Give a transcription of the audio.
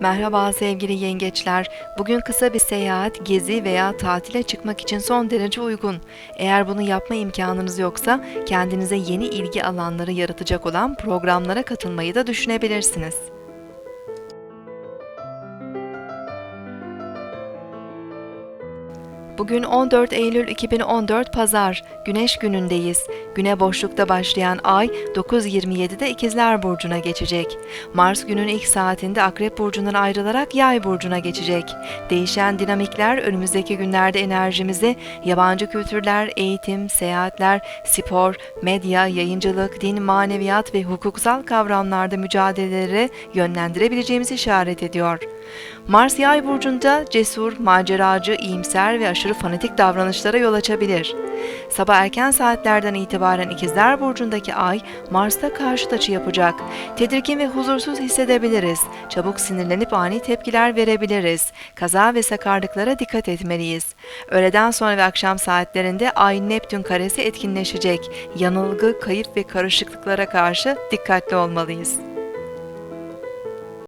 Merhaba sevgili yengeçler. Bugün kısa bir seyahat, gezi veya tatile çıkmak için son derece uygun. Eğer bunu yapma imkanınız yoksa kendinize yeni ilgi alanları yaratacak olan programlara katılmayı da düşünebilirsiniz. Bugün 14 Eylül 2014 Pazar, Güneş günündeyiz. Güne boşlukta başlayan ay 9.27'de İkizler Burcu'na geçecek. Mars günün ilk saatinde Akrep Burcu'ndan ayrılarak Yay Burcu'na geçecek. Değişen dinamikler önümüzdeki günlerde enerjimizi yabancı kültürler, eğitim, seyahatler, spor, medya, yayıncılık, din, maneviyat ve hukuksal kavramlarda mücadelelere yönlendirebileceğimizi işaret ediyor. Mars Yay burcunda cesur, maceracı, iyimser ve aşırı fanatik davranışlara yol açabilir. Sabah erken saatlerden itibaren İkizler burcundaki ay Mars'ta karşıt açı yapacak. Tedirgin ve huzursuz hissedebiliriz. Çabuk sinirlenip ani tepkiler verebiliriz. Kaza ve sakarlıklara dikkat etmeliyiz. Öğleden sonra ve akşam saatlerinde ay Neptün karesi etkinleşecek. Yanılgı, kayıp ve karışıklıklara karşı dikkatli olmalıyız.